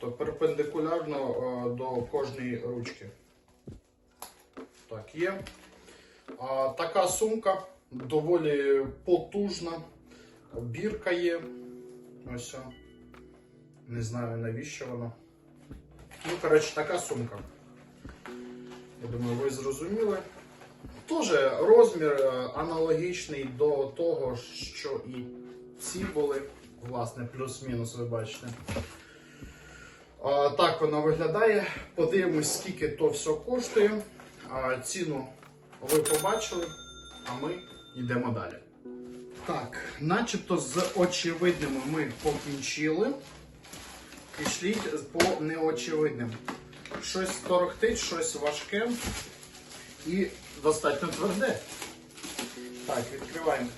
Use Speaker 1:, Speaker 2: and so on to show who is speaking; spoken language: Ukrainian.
Speaker 1: тобто перпендикулярно е, до кожної ручки. Так, є. А, така сумка доволі потужна. Бірка є. Ось. Не знаю навіщо вона. Ну, коротше, така сумка. Я думаю, ви зрозуміли. Тоже розмір е, аналогічний до того, що і ці були. Власне, плюс-мінус, ви бачите. Так вона виглядає. Подивимось, скільки то все коштує. Ціну ви побачили, а ми йдемо далі. Так, начебто з очевидними ми покінчили. Пішліть по неочевидним. Щось торохтить, щось важке і достатньо тверде. Так, відкриваємо